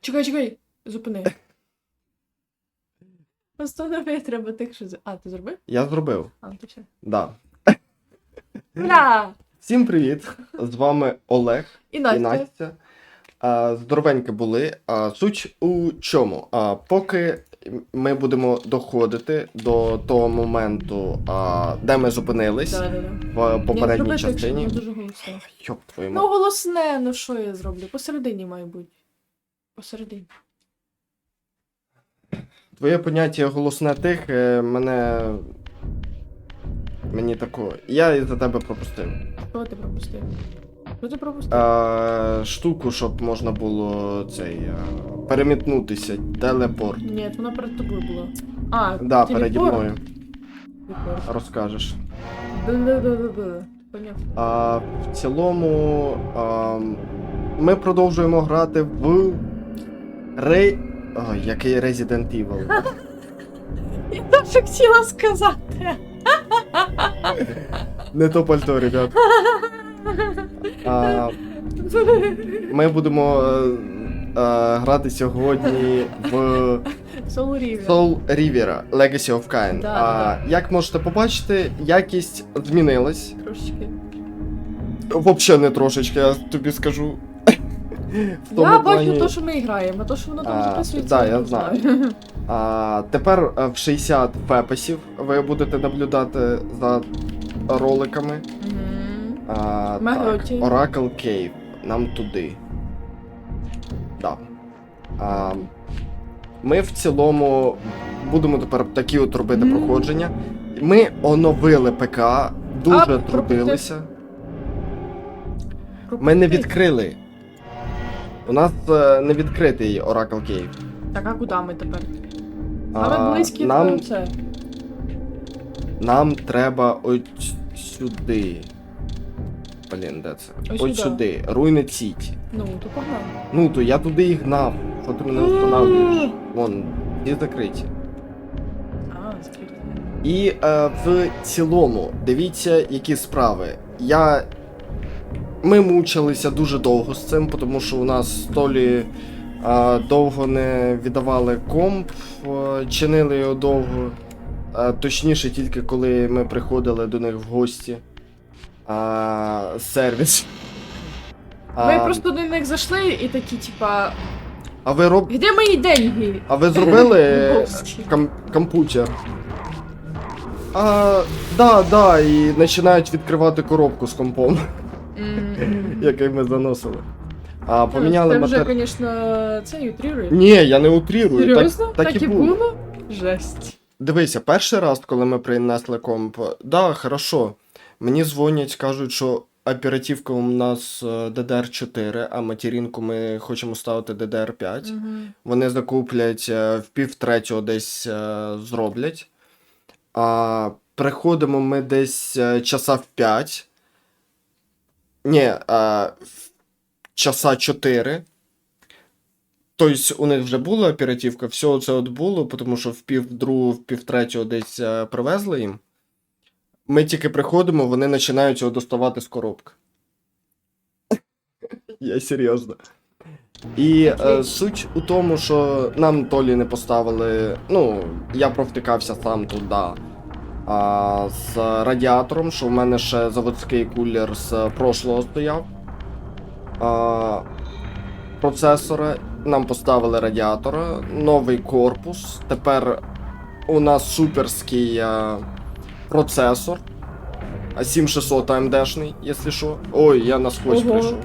Чекай, чекай, зупини. Постанови, треба тих, що. А, ти зробив? Я зробив. А, ну то все. Да. Бля! Всім привіт! З вами Олег І і Настя. Настя. А, Здоровенькі були. А, Суть у чому? А, Поки ми будемо доходити до того моменту, а, де ми зупинились Да, да, да. в попередній Ні, зроби частині. дуже голосно. Йоп, твою Ну, мать. голосне, ну що я зроблю? Посередині має бути. Посередині. Твоє поняття голосне тихе мене. Мені тако. Я із-за тебе пропустив. Що ти пропустив? Що ти пропустив? А, штуку, щоб можна було цей. а, перемітнутися. Телепорт. Ні, вона перед тобою була. А, Да, телепорт? переді мною. Телепорт. Розкажеш. Да-да-да-да-да. А, в цілому а, ми продовжуємо грати в Рей. Ой, який Resident Evil. Я теж хотіла сказати. Не то пальто, ребят. А, ми будемо е, е, грати сьогодні в Soul River. Soul River Legacy of Kain. Да, а, Як можете побачити, якість змінилась. Трошечки. Взагалі не трошечки, я тобі скажу. В тому Я бачу плані- то, що ми граємо, а то, що воно там А, записується. да, я не знаю. А, тепер е, в 60 фепесів ви будете наблюдати за роликами. Мгм. А, Ми так. Oracle Cave. Нам туди. Да. А, ми в цілому будемо тепер такі от робити Мгм. проходження. Ми оновили ПК, дуже А, трудилися. Пропусти. Ми не відкрили. У нас е, не відкритий Oracle Cave. Так, а куди ми тепер? А, А ми близькі нам, це. нам треба ось сюди. Блін, де це? Ось Ось сюди. сюди. Руйнет Сіті. Ну, то погнали. Ну, то я туди і гнав. Що ти мене встановлюєш? Вон, ті закриті. А, закрито. І е, в цілому, дивіться, які справи. Я. Ми мучилися дуже довго з цим, тому що у нас столі е, довго не віддавали комп, е, чинили його довго. Е, точніше, тільки коли ми приходили до них в гості. А, сервіс. Ми просто до них зайшли і такі, типа, а ви роб... де мої деньги? А ви зробили Бовсті. ком- комп'ютер? А, да, да, і починають відкривати коробку з компом, М. який ми заносили. А поміняли Це вже, матер... звісно, це утрірує. Ні, я не утрірую. Серйозно? Так, так, і було. Жесть. Дивися, перший раз, коли ми принесли комп, да, хорошо. Мені дзвонять, кажуть, що оперативка у нас е, DDR4, а материнку ми хочемо ставити DDR5. Мгм. Вони закуплять е, в пів третього десь е, зроблять. А приходимо ми десь е, часа в 5. Ні, в часа 4. Тобто у них вже була оперативка, все це от було, тому що в пів в пів третього десь е, привезли їм. Ми тільки приходимо, вони починають його доставати з коробки. Я серйозно. І е, суть у тому, що нам Толі не поставили. Ну, я провтикався сам туди. А, з радіатором, що в мене ще заводський кулер з прошлого стояв. А, процесора. Нам поставили радіатора, новий корпус. Тепер у нас суперський е, процесор. 7600 AMD-шний, якщо що. Ой, я насквозь Ого. прийшов.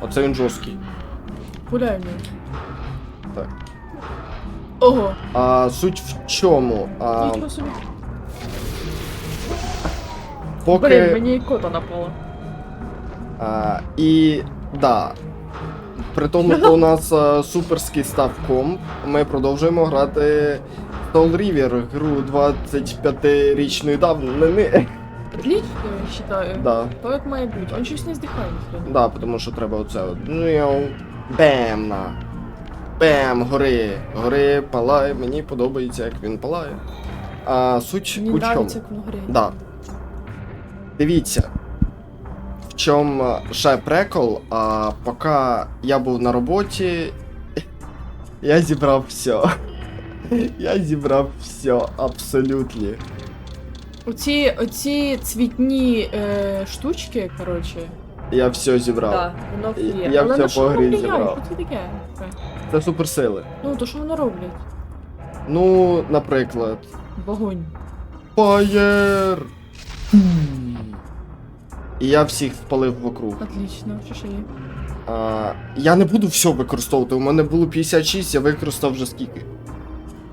Оце він жорсткий. Гуляємо. Так. Ого. А суть в чому? А, Нічого собі. Поки. Блін, мені і кота напало. А, і да. При тому, що у нас а, суперський став комп, ми продовжуємо грати Soul River, гру 25-річної давнини. Отлично, я вважаю. да, То як має бути. Он щось не здихає ніхто. да, тому що треба оце от. Ну, Бем на. Бем, гори. Гори, палає. Мені подобається, як він палає. А суть Мені у чому? нравиться, як воно грає. Да. Дивіться. В чому ще прикол, а поки я був на роботі, Я зібрав все. Я зібрав все, абсолютно. Оці, оці цвітні е, штучки, коротше. Я все зібрав. Так, воно є. я Але все на що по воно грі впливає? зібрав. Що це таке? Це суперсили. Ну, то що воно роблять? Ну, наприклад. Вогонь. Фаєр! І я всіх спалив вокруг. Отлично, що ще є? А, я не буду все використовувати. У мене було 56, я використав вже скільки.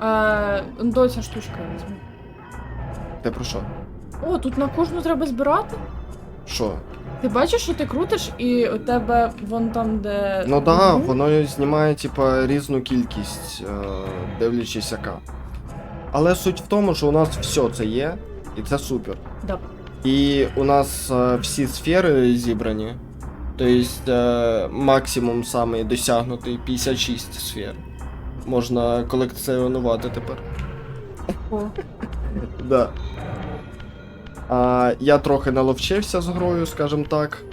Е, до ця штучка я візьму. Ти про що? О, тут на кожну треба збирати? Що? Ти бачиш, що ти крутиш, і у тебе вон там, де. Ну да, воно знімає, типа, різну кількість, е, дивлячись яка. Але суть в тому, що у нас все це є, і це супер. Да. І у нас е, всі сфери зібрані. Тобто е, максимум самий досягнутий 56 сфер. Можна колекціонувати тепер. Да. А, я трохи наловчився з грою, скажімо так.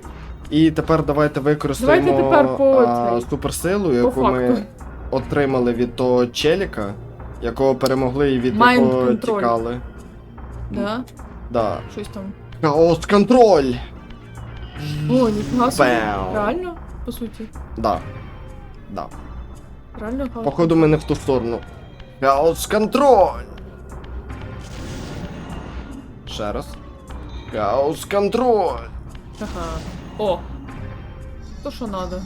І тепер давайте використаємо Давайте тепер по а, суперсилу, по яку ми отримали від того челіка, якого перемогли і від Mind якого control. тікали. Да? Да. Щось там. Хаос контроль! О, ніфіга собі. Реально? По суті. Да. Да. Реально хаос. Походу ми не в ту сторону. Хаос контроль! Ще раз. Хаос контроль! Ага. О. То що надо.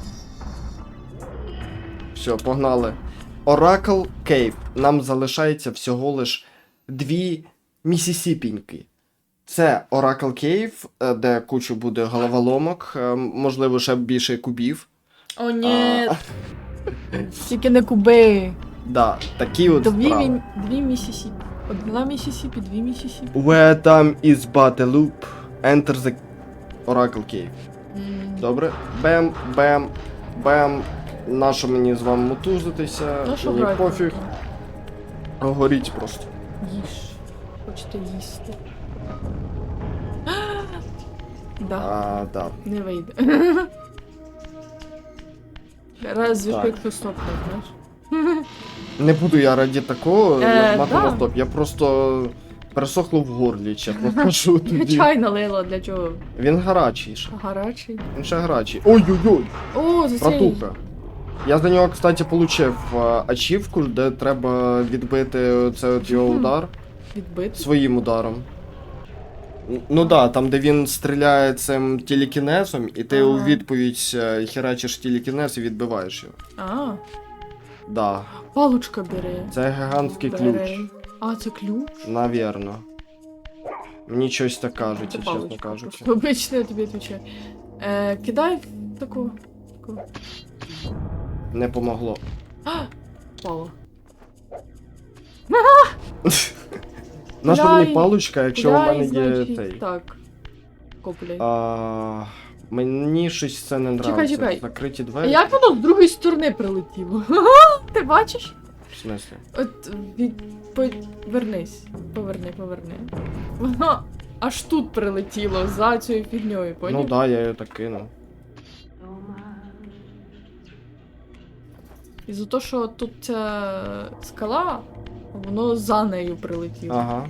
Все, погнали. Oracle Cave. Нам залишається всього лиш дві місісіпіньки. Це Oracle Cave, е, де кучу буде головоломок, е, можливо, ще більше кубів. О, ні. Тільки не куби. да, такі от Дві, справи. мі... дві Місісіпі. Одна Місісіпі, дві Місісіпі. Where time is but a loop, enter the Oracle Cave. М, Добре. Бем, бем, бем. Нащо мені з вами мотузитися? Ну Мені брати? пофіг. Горіть просто. Їж. Хочете їсти. Да, А, да. не вийде. Разве Так. що якщо стопне, знаєш. Не буду я раді такого Е, нажимати да. на стоп. Я просто пересохло в горлі, чесно кажу тоді. Чай налила для чого? Він гарячий ще. Гарячий. Він ще гарячий. Ой-ой-ой, О, за братуха. Я за нього, кстати, получив е, ачівку, де треба відбити цей от його удар Відбити. своїм ударом. Ну да, там, де він стріляє цим телекінезом, і ти у відповідь е, херачиш телекінез і відбиваєш його. А, Да, палочка бере. це гігантський Бере. ключ. А, це ключ? Навірно. Мені щось так кажуть, Це чесно палочка кажучи. Обично я тобі відповідаю. Е, кидай в таку. таку. Не помогло. Пало. Наша Куди мені паличка, якщо у мене є значить. Так. Копляй. А, мені щось це не Чекай, нравиться. чекай. Закриті А двері. як воно з другої сторони прилетіло? Ти бачиш? В смислі? От від... Повернись. Поверни, поверни. Воно аж тут прилетіло за цією фігньою, Ну поняв? да, я її так кинув. І за те, що тут ця скала, воно за нею прилетіло. Ага.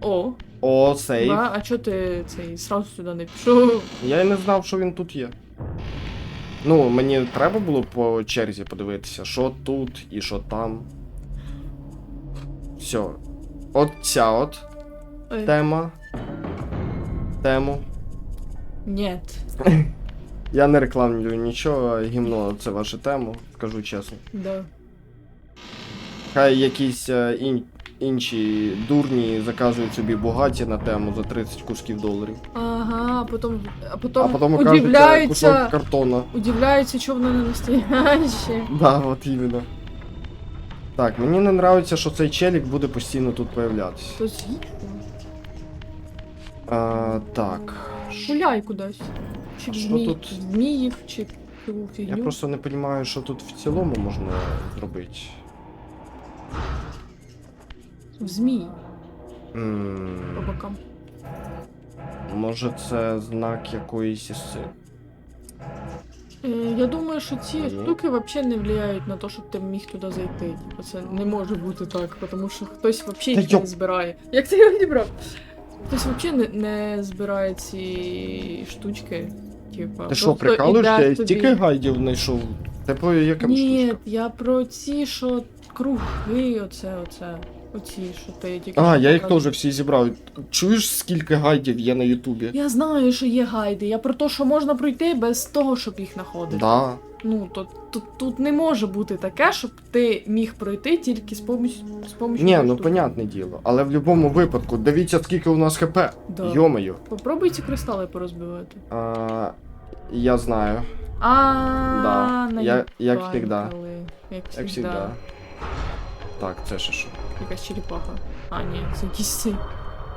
О, О, сейф. да? а чого ти цей сразу сюди не пішов? Я й не знав, що він тут є. Ну, мені треба було по черзі подивитися, що тут і що там. Все. От ця от Ой, тема. Тему. Нет. Я не рекламлюю нічого, гімно це ваша тема, скажу чесно. Да. Хай якісь е, ін- інші дурні заказують собі бугаті на тему за 30 кусків доларів. Ага, а потім, а потім, А потім удивляються, кусок картона. удивляються, чого воно не настояще. Да, от іменно. Так, мені не нравиться, що цей челік буде постійно тут появлятися. То звідки? А, так. Гуляй кудись. Чи Що змі... тут? зміїв, чи фігню. Я просто не розумію, що тут в цілому можна зробити. В змії М, по бокам. Може це знак якоїсь іси. Е, Я думаю, що ці Ні. штуки взагалі не впливають на те, щоб ти міг туди зайти. Типу, це не може бути так, тому що хтось взагалі їх йоп. не збирає. Як ти його відібрав? Хтось взагалі не, не збирає ці штучки. Типа, Ти що, просто прикалуєшся? Я собі- стільки гайдів знайшов. Типу, яким Ні, штучкам? я про ці, що круги, оце, оце. Оці, що ти тільки. А, що я їх показував. теж всі зібрав. Чуєш, скільки гайдів є на Ютубі? Я знаю, що є гайди. Я про те, що можна пройти без того, щоб їх знаходити. Да. Ну, то, то тут не може бути таке, щоб ти міг пройти тільки з помощ... з помощью. Ні, ну штуки. понятне діло. Але в будь-якому випадку, дивіться, скільки у нас хп. Да. Йомаю. Попробуй ці кристали порозбивати. А, я знаю. А, Да. Я- як наїбанькали. всегда. Як Як завжди. Так, це ще що? Якась черепаха. А, ні, це якийсь цей.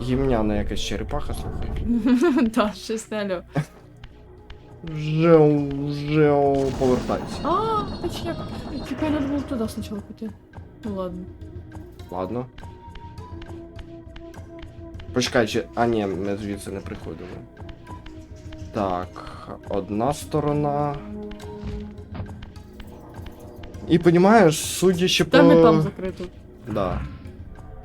Гімняна якась черепаха, слухай. Так, щось не алло. Жеу, жеу, повертайся. А, точняк. Тепер треба було туди спочатку піти. Ну ладно. Ладно. Почекай, чи. А ні, ми звідси не приходили. Так, одна сторона. І понімаєш, судячи по. Там і там закрито. Да.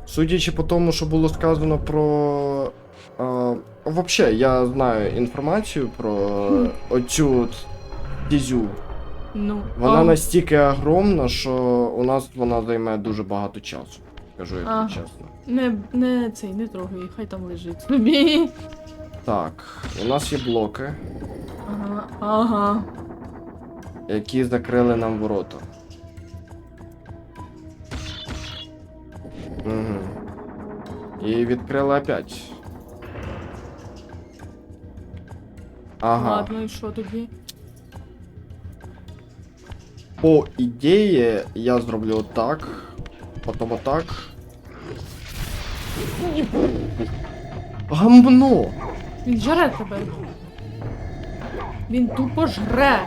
Судячи по тому, що було сказано про. Е, Вообще, я знаю інформацію про оцю от дізю. Ну. Вона а, настільки огромна, що у нас вона займе дуже багато часу. Кажу я Ага. чесно. Не, не цей, не трогай, хай там лежить собі. Так, у нас є блоки, Ага, ага. які закрили нам ворота. Угу. І відкрили опять. Ага. Ладно, і що тоді? По ідеї я зроблю отак, потім отак. Гамно! Він жре тебе. Він тупо жре.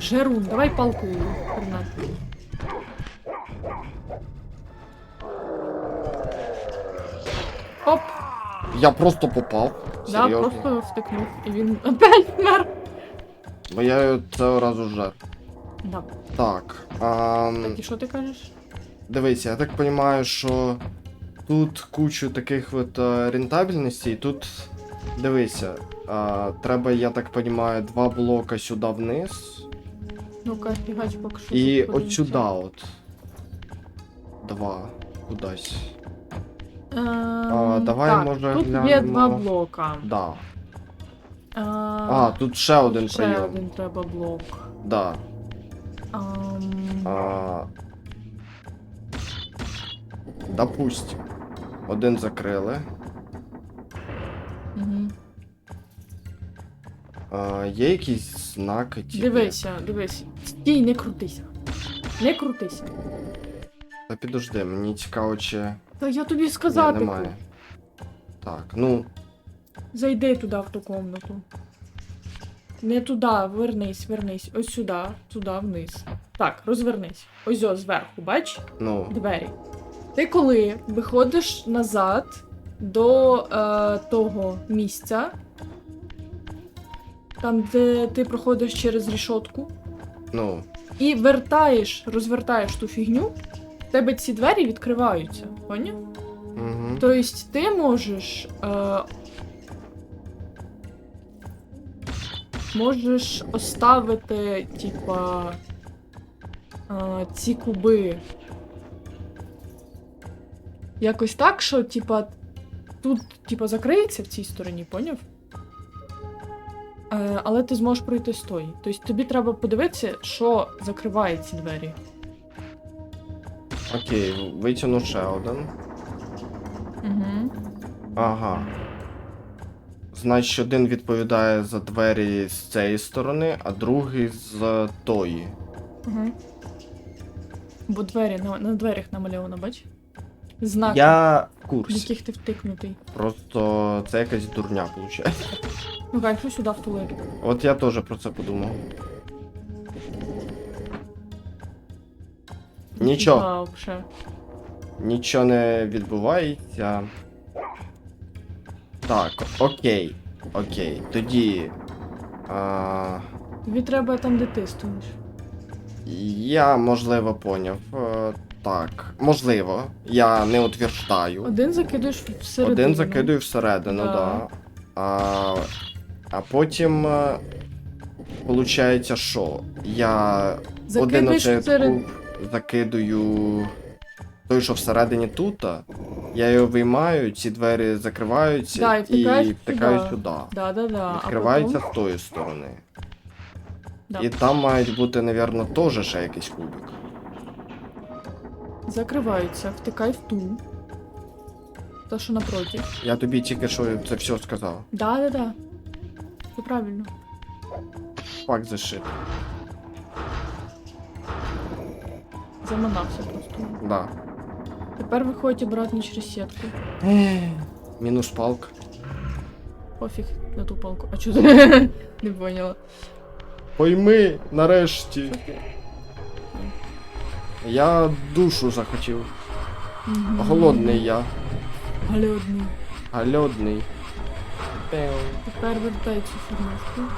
Жерун, давай палкою його, Оп! Я просто попав. Да, Серйозно. просто втикнув. І він опять вмер. Бо я цього разу жар. Да. Так. ам, Так, і що ти кажеш? Дивися, я так розумію, що тут кучу таких от е, рентабельностей. Тут дивися. А, треба, я так розумію, два блока сюди вниз. Ну-ка, фігач поки що. І тут от подивимося. сюди от. Два. Кудись. Ем, давай, так, може, тут є глянемо. два блока. Да. А, А, тут ще один ще прийом. один треба блок. Да. Ам, А... Допустим. Один закрили. мгм. А, є якісь знаки? типу? Дивися, дивись. Стій, не крутися. Не крутися. Та підожди, мені цікаво, чи. Та я тобі Ні, немає. Так, ну. Зайди туди в ту комнату. Не туди, вернись, вернись. Ось сюди, туди, вниз. Так, розвернись. Ось ось зверху, бач? Ну. Двері. Ти коли виходиш назад до е, того місця, там, де ти проходиш через рішотку, Ну. і вертаєш, розвертаєш ту фігню, в тебе ці двері відкриваються. Поняв? Угу. Тобто ти можеш. Е, можеш оставити, типа. Е, ці куби. Якось так, що, типа, тут, типа, закриється в цій стороні, поняв? Е, але ти зможеш пройти з тої. Тобто тобі треба подивитися, що закриває ці двері. Окей, витягну ще один. Угу. Ага. Значить, один відповідає за двері з цієї сторони, а другий з тої. Угу. Бо двері на, на дверях намальовано, бач? Знаки, Я в в курсі. яких ти втикнутий. Просто це якась дурня виходить. Ну кай, що сюди втулити? От я теж про це подумав. Нічого. А. Нічого не відбувається. Так, окей. Окей. Тоді. А, Тобі треба там, де ти стоїш. Я, можливо, поняв. Е, Так, можливо. Я не утверждаю. Один закидуєш всередину. Один закидую всередину, Да. да. А, а потім. е, Получається, що я один Закидуєш оцей всеред... куб закидую той, що всередині тут. Я його виймаю, ці двері закриваються Да, і втикаю сюди. сюди. Да, да, да. Відкривається А потім... з тої сторони. Да. І там мають бути, напевно, теж ще якийсь кубик. Закриваються, втикай в ту. Та, що напроти. Я тобі тільки що це все сказав. Да, да, да. Все правильно. Факт зашит. Заманався просто. Да. Тепер виходь обратно через сітку. Мінус палка. Пофіг на ту палку. А чого Не поняла. Пойми, нарешті. Я душу захотів. Мгм. Голодний я. Голодний. Голодний. Тепер вертай цю фігнушку.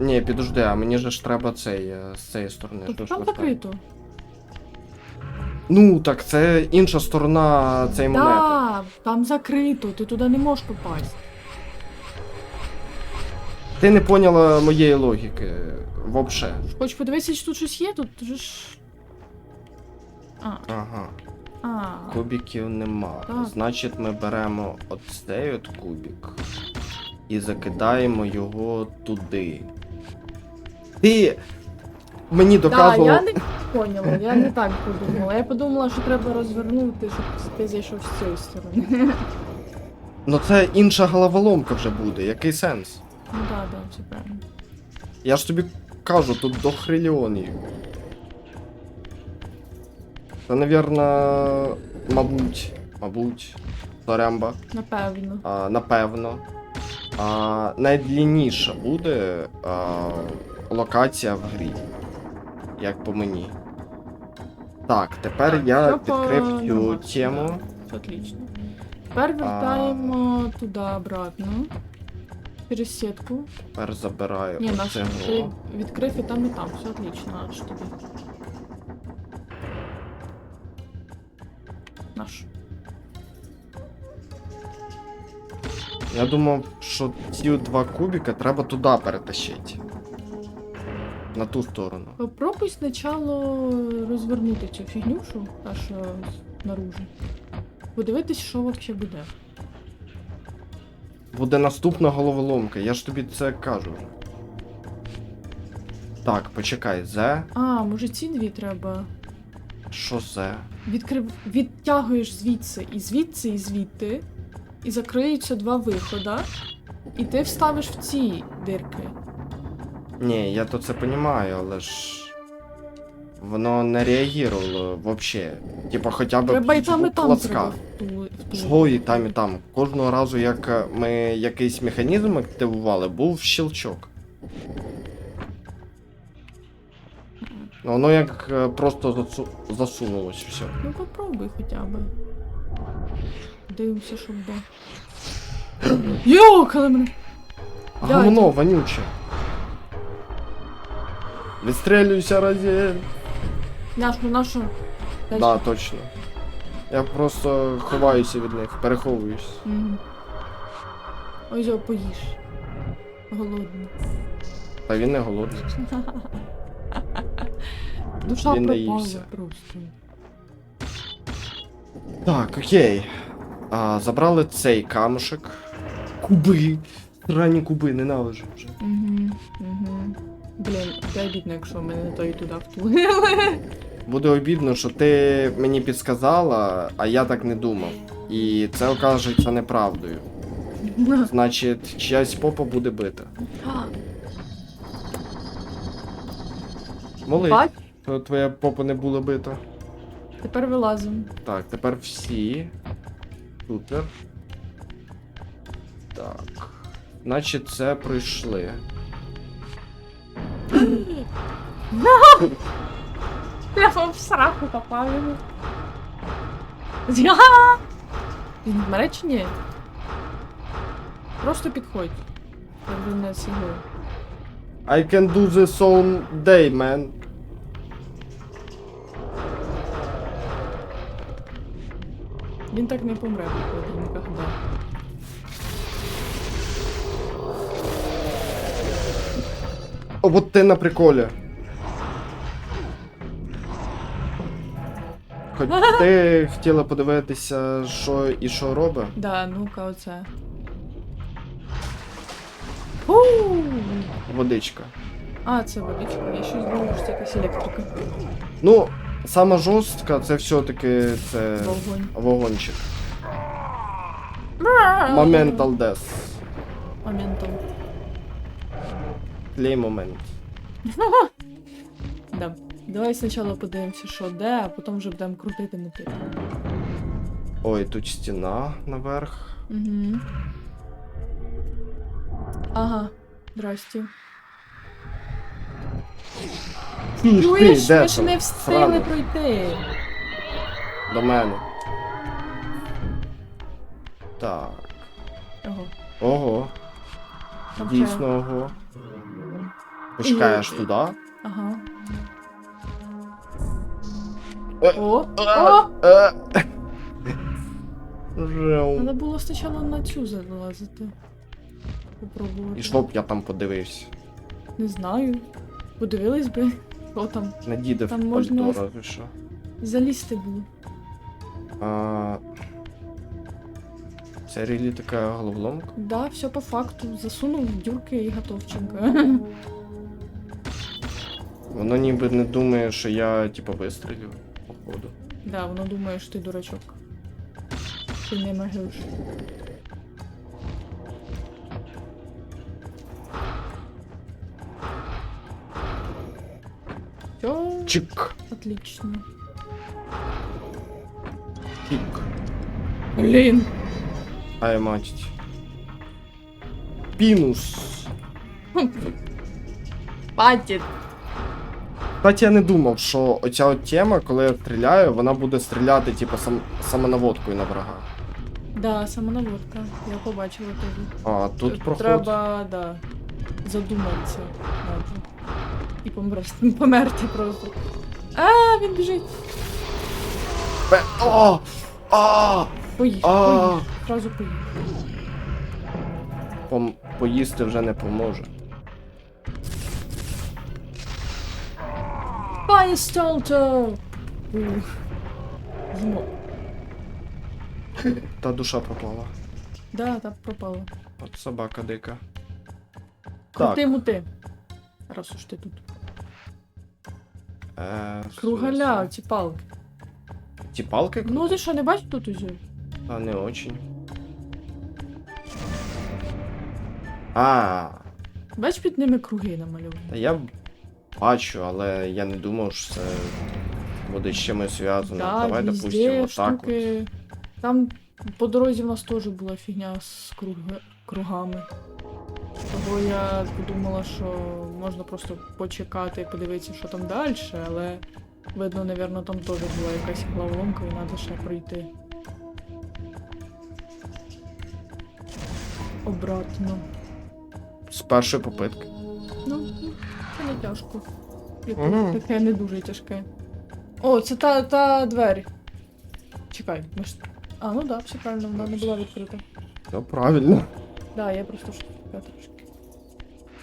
Ні, підожди, а мені же ж треба цей е, з цієї сторони. Що там вертаю? закрито. Ну, так це інша сторона цієї монети. Да, там закрито, ти туди не можеш попасть. Ти не поняла моєї логіки. Вообще. Хоч подивися, чи тут щось є, тут же ж. А, Ага. а. Кубіків нема. Так. Значить, ми беремо оцей от кубік і закидаємо його туди. Ти мені Да, доказував. я не поняла, я не так подумала. Я подумала, що треба розвернути, щоб ти зайшов з цієї сторони. Ну це інша головоломка вже буде. Який сенс? Ну да, да, все правильно. Я ж тобі кажу, тут до хриліонів. Це, навірно, мабуть, мабуть, Соремба. Напевно. А, напевно. А, найдлінніша буде а, локація в грі. Як по мені. Так, тепер Так, я відкрив цю тему. Отлично. Тепер вертаємо туди обратно. Через сітку. Тепер забираю Ні, наш відкрив і там, і там. Все отлично, аж тобі. Наш. Я думав, що ці два кубика треба туди перетащити. На ту сторону. Попробуй спочатку розвернути цю фігнюшу, та що наружу. Подивитись, що взагалі буде. Буде наступна головоломка, я ж тобі це кажу. Так, почекай, зе. А, може ці дві треба. Що зе? Відкрив... Відтягуєш звідси і звідси, і звідти. І закриються два виходи. І ти вставиш в ці дирки. Ні, я то це понімаю, але ж. Воно не реагувало вообще. Типа хоча б Треба і там, і там треба. Що і там, і там. Кожного разу, як ми якийсь механізм активували, був щелчок. Ну, Воно як е, просто засу... засунулось все. Ну попробуй хоча б. Дивимося, що буде. Йокали мене! Дядь. Говно, вонюче. Відстрелюйся, Разіель. Нашу, нашу. Дай Да, точно. Я просто ховаюся від них, переховуюсь. Мгм. Ось його поїж. Голодний. Та він не голодний. Душа Він пропала просто. Так, окей. А, забрали цей камушек. Куби. Ранні куби, ненавиджу вже. Угу, угу. Блін, це обідно, якщо мене то і туди втулили. Буде обідно, що ти мені підсказала, а я так не думав. І це окажеться неправдою. Значить, чиясь попа буде бита. Молись, то твоя попа не була бита. тепер вилазимо. Так, тепер всі. Супер. Так. Значить, це пройшли. Я вам в сраку попав йому. Він вмре чи ні? Просто підходь. Він не сігли. I can do this all day, man. Він так не помре, походу, ніколи. О, от ти на приколі. Хоч ти хотіла подивитися, що і що робить? Да, ну-ка, оце. Водичка. А, це водичка, я щось думав, що це якась електрика. Ну, сама жорстка, це все-таки це Вогонь. вогончик. Momental Death. Моментом. Клей момент. Да. Давай спочатку подивимося, що де, а потім вже будемо крутити мотив. Ой, тут стіна наверх. Угу. Ага. Здрасте. Чуєш, ми ж не встигли пройти. До мене. Так. Ого. Ого. Дійсно ого. Почекаєш І- туди? Ага. Е, О! О! е. Треба було спочатку на цю залазити. Попробувати. І що б я там подивився? Не знаю. Подивились би, що там. На діда в Там пальто можна- разве що. Залізти було. А... Це рілі така головоломка? Да, все по факту. Засунув в дюрки і готовченко. Воно ніби не думає, що я типу вистрілю, походу. да, воно думає, що ти дурачок. Ти не могиш. Все, Чик! отлично. Чик. Блін. Ай, мать. Пінус. Патіт. Кстати, я не думав, що оця от тема, коли я стріляю, вона буде стріляти, типу, сам, самонаводкою на врага. Да, самонаводка. Я побачила теж. А тут проход. Треба, да, задуматися. Надо. І померти, померти просто. А, він біжить. Бе... О! А! Поїдь, А! поїдь. Зразу. Пом... Поїсти вже не поможе. Пані Столто! Змо. Та душа пропала. Да, так пропало. От собака дика. Крути мути. Раз уж ти тут. Е, Кругаля, ці палки. Ті палки? Ну ти що, не бачиш тут узю? А не очень. А, Бач під ними круги намальовані. та я бачу, але я не думав, що це буде з чимось зв'язано. Да, Давай, допустимо, отак. От. Там по дорозі в нас теж була фігня з круг... кругами. Того я подумала, що можна просто почекати і подивитися, що там далі, але видно, напевно, там теж була якась головоломка і треба ще пройти. Обратно. З першої попитки. Ну, це не тяжко. Яке- Мгм. Таке не дуже тяжке. О, це та, та двері. Чекай, ми ж. А, ну да, все правильно, вона не була відкрита. Ну, правильно. Да, я просто така трошки.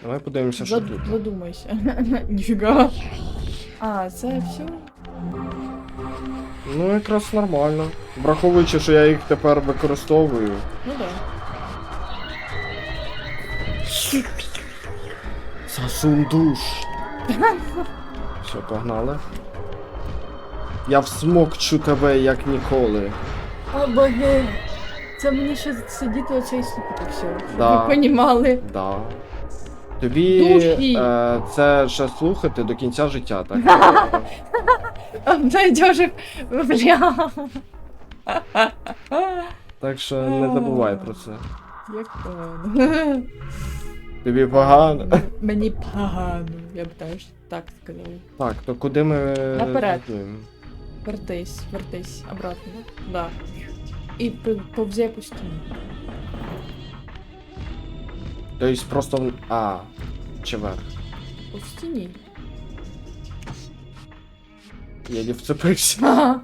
Давай подивимося, що Зад- тут. Задумайся. Ніфіга. А, це все. Ну, якраз нормально. Враховуючи, що я їх тепер використовую. Ну да. Сасун душ. Все, погнали. Я всмокчу тебе як ніколи. О, боги. Це мені ще сидіти оце і слухати все. Да. ви понімали. Да. Тобі е, це ще слухати до кінця життя, так? Найдёжик. Бля. так що не забувай про це. Як погано. Тобі погано. Мені погано, я б теж так сказала. Так, то куди ми. Наперед. йдемо? Вертись, вертись, обратно. Да. І повзе по стіні. Тобто просто. в- А. Чи верх. От в стіні. Єлі вцепився. Ага.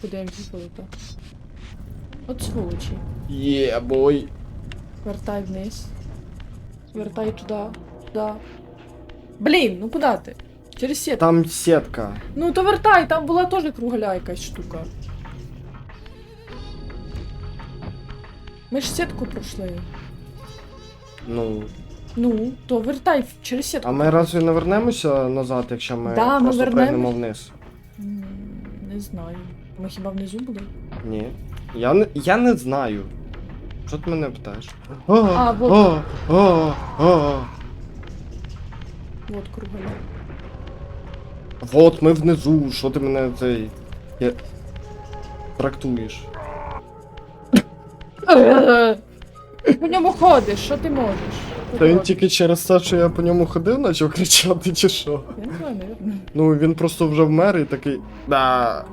Подивимося, коли то. От сволочі. Є, бой. Вертай вниз. Вертай туди. Туди. Блін, ну куди ти? Через сітку. Там сітка. Ну то вертай, там була теж кругляя якась штука. Ми ж сітку пройшли. Ну. Ну, то вертай через сітку. А ми разве не вернемося назад, якщо ми Да, ми просто вернемось. пригнемо вниз? М, Не знаю. Ми хіба внизу були? Ні. Я не, я не знаю. Що ти мене питаєш? О, А, вот. о, о, о. От кругляя. Вот ми внизу, що ти мене цей. Я... Трактуєш. По ньому ходиш, що ти можеш? Та він тільки через те, що я по ньому ходив, почав кричати, чи що? Я не знаю. Ну він просто вже вмер і такий. Да.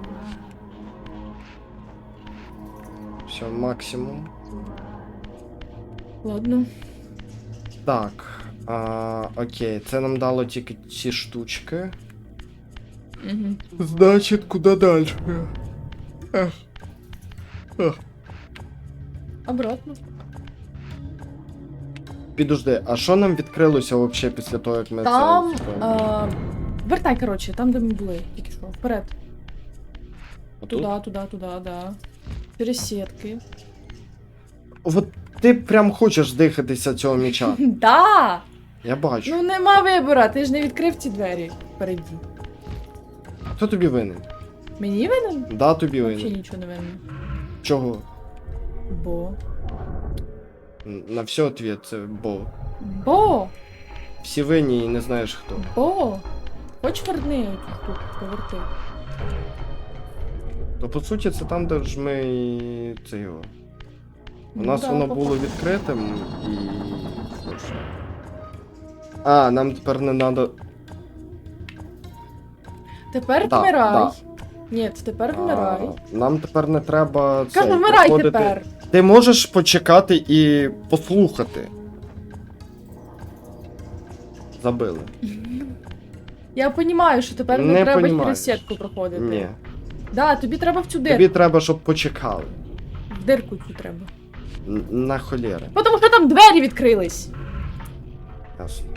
Все, максимум. Ладно. Так. А, окей, це нам дало тільки ці штучки. Угу. Значить, куди далі? Ех. Ех. Обратно. Підожди, а що нам відкрилося взагалі після того, як ми Там. це. типу, А, вертай, коротше, там, де ми були. Тільки що. Вперед. отут? Туди, туди, туди, да. Через сітки. От ти прям хочеш дихатися цього м'яча. Да! Я бачу. Ну нема вибора, ти ж не відкрив ці двері. Переді. Хто тобі винен? Мені винен? Да, тобі Взагалі винен. нічого не винен. Чого? Бо. На все ответ це бо. Бо! Всі винні і не знаєш хто. Бо! Хоч верни тут поверти. То по суті це там, де ж ми і це його. У нас да, воно по було відкритим і. ж. А, нам тепер не треба. Тепер Да, вмирай. да. Ні, тепер вмирай. Нам тепер не треба. Кажу, цей, вмирай проходити- тепер. Ти можеш почекати і послухати. Забили. Я розумію, що тепер не, Не треба понімаєш. через сітку проходити. Ні. Да, тобі треба в цю дирку. Тобі треба, щоб почекали. В дирку цю треба. На холєра. Потому що там двері відкрились. Ясно.